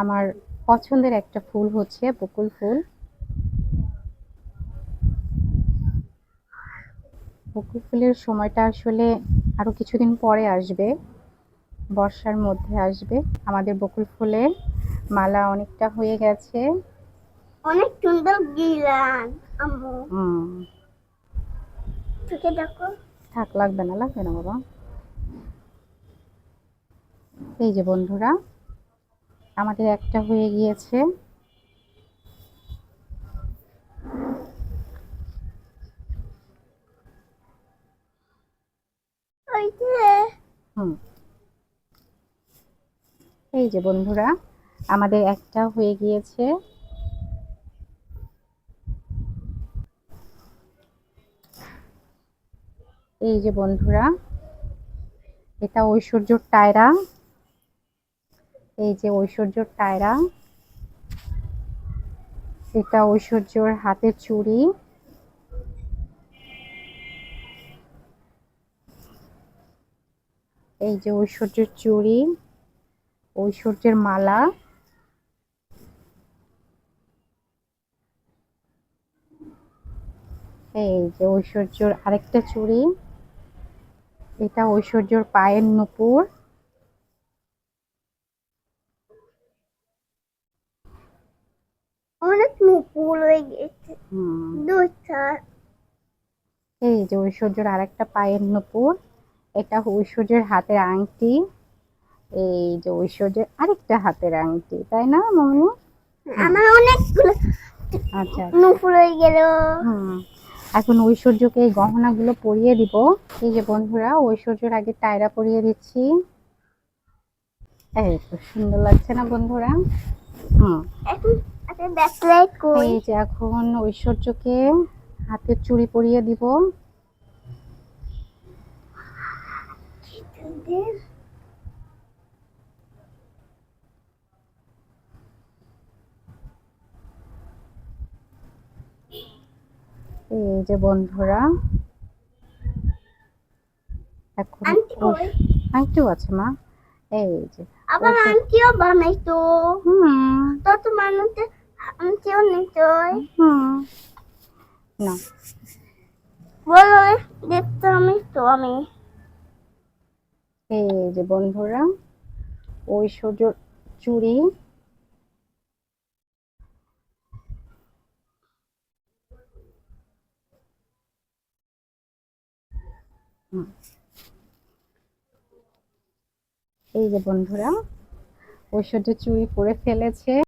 আমার পছন্দের একটা ফুল হচ্ছে বকুল ফুল। বকুল ফুলের সময়টা আসলে আরও কিছুদিন পরে আসবে বর্ষার মধ্যে আসবে। আমাদের বকুল ফুলের মালা অনেকটা হয়ে গেছে। অনেক সুন্দর গিলান আম্মু। হুম। চোখে দেখো। থাক লাগবে না লাগবে না বাবা। এই যে বন্ধুরা আমাদের একটা হয়ে গিয়েছে। হুম। এই যে বন্ধুরা আমাদের একটা হয়ে গিয়েছে। এই যে বন্ধুরা এটা ঐশ্বর্যর টায়রা। এই যে ঐশ্বর্যর টায়রা এটা ঐশ্বর্যর হাতের চুড়ি। এই যে ঐশ্বর্যের চুড়ি, ঐশ্বর্যের মালা। এই যে ঐশ্বর্যর আরেকটা চুড়ি, এটা ঐশ্বর্যর পায়ের নুপুর অনেক নুপুর হয়ে গেছে দুইটা এই যে ঐশ্বর্যর আরেকটা পায়ের নুপুর এটা ঐশ্বর্যের হাতের আংটি এই যে ঐশ্বর্যের আরেকটা হাতের আংটি তাই না মামনি আমার অনেকগুলো আচ্ছা। নুপুর হয়ে গেল। হুম। এখন ঐশ্বর্যকে এই গহনাগুলো পরিয়ে দিব। এই যে বন্ধুরা ঐশ্বর্যের আগে টায়রা পরিয়ে দিচ্ছি। এই সুন্দর লাগছে না বন্ধুরা? হুম। এই যে এখন ঐশ্বর্যকে হাতের চুড়ি পরিয়ে দিব। এই যে বন্ধুরা এখন আংটিও আছে মা। এই যে আবার আন্টিও বানাইতো। হুম। তো তো মানুষে আন্টিও নিতো হুম। না। বলো দেখতে আমি তো আমি। এই যে বন্ধুরা ঐশ্বর্য চুড়ি হুম। এই যে বন্ধুরা ঐশ্বর্য চুড়ি পরে ফেলেছে।